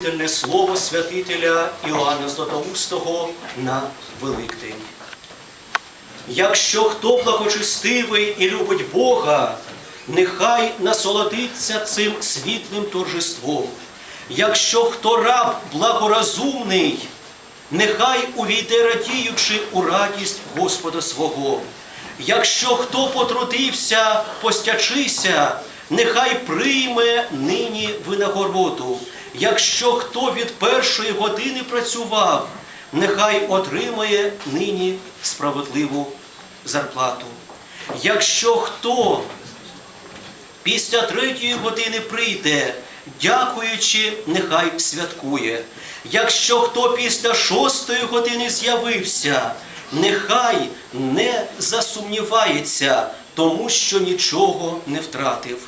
Святительне слово святителя Іоанна Златоустого на Великдень. Якщо хто благочестивий і любить Бога, нехай насолодиться цим світлим торжеством. Якщо хто раб благоразумний, нехай увійде радіючи у радість Господа свого. Якщо хто потрудився, постячися, нехай прийме нині винагороду. Якщо хто від першої години працював, нехай отримає нині справедливу зарплату. Якщо хто після третьої години прийде, дякуючи, нехай святкує. Якщо хто після шостої години з'явився, нехай не засумнівається, тому що нічого не втратив.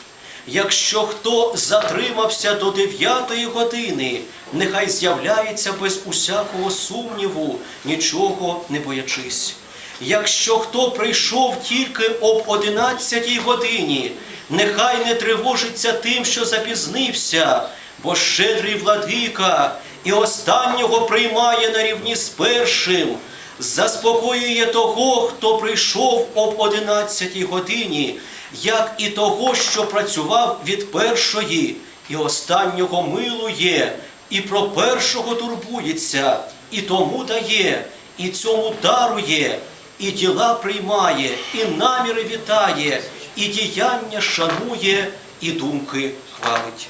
Якщо хто затримався до дев'ятої години, нехай з'являється без усякого сумніву, нічого не боячись. Якщо хто прийшов тільки об одинадцятій годині, нехай не тривожиться тим, що запізнився, бо щедрий владика і останнього приймає на рівні з першим, заспокоює того, хто прийшов об одинадцятій годині, як і того, що працював від першої, і останнього милує, і про першого турбується, і тому дає, і цьому дарує, і діла приймає, і наміри вітає, і діяння шанує, і думки хвалить.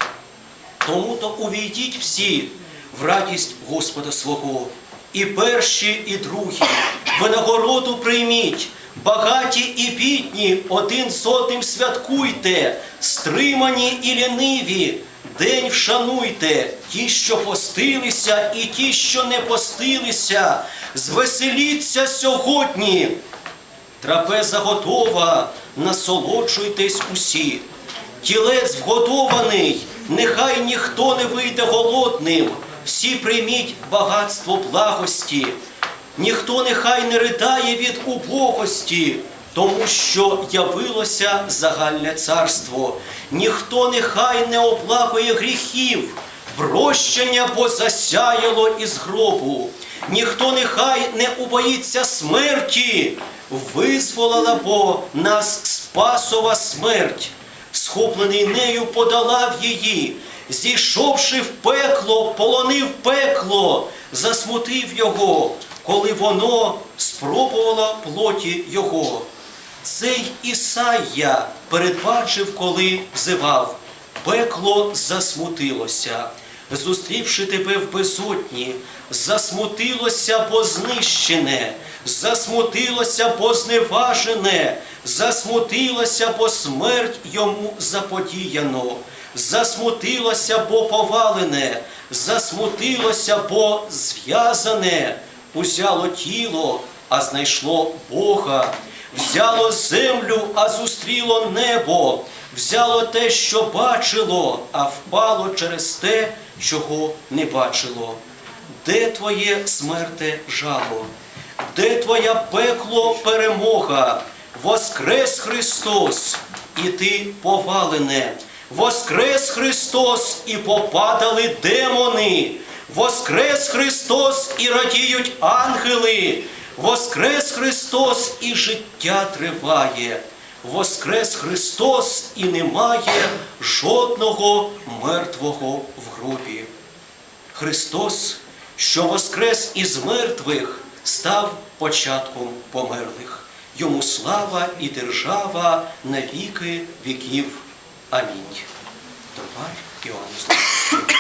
Тому то увійдіть всі в радість Господа свого, і перші, і другі, винагороду прийміть, багаті і бідні, один з одним святкуйте, стримані і ліниві, день вшануйте, ті, що постилися, і ті, що не постилися, звеселіться сьогодні. Трапеза готова, насолоджуйтесь усі. Тілець вготований, нехай ніхто не вийде голодним, всі прийміть багатство благості. Ніхто нехай не ридає від убогості, тому що явилося загальне царство. Ніхто нехай не оплакує гріхів, прощення бо засяяло із гробу. Ніхто нехай не убоїться смерті, визволила бо нас спасова смерть, схоплений нею подолав її, зійшовши в пекло, полонив пекло, засмутив його, коли воно спробувало плоті його. Цей Ісая передбачив, коли взивав, пекло засмутилося, зустрівши тебе в безодні, засмутилося бо знищене, засмутилося бо зневажене, засмутилося бо смерть йому заподіяно, засмутилося бо повалене, засмутилося бо зв'язане, узяло тіло, а знайшло Бога, взяло землю, а зустріло небо, взяло те, що бачило, а впало через те, чого не бачило. Де твоє смерте жало? Де твоя пекло перемога? Воскрес Христос, і ти повалене. Воскрес Христос, і попадали демони. Воскрес Христос, і радіють ангели. Воскрес Христос, і життя триває. Воскрес Христос, і немає жодного мертвого в гробі. Христос, що воскрес із мертвих, став початком померлих. Йому слава і держава на віки віків. Амінь. Товар Іоанн Златоуст.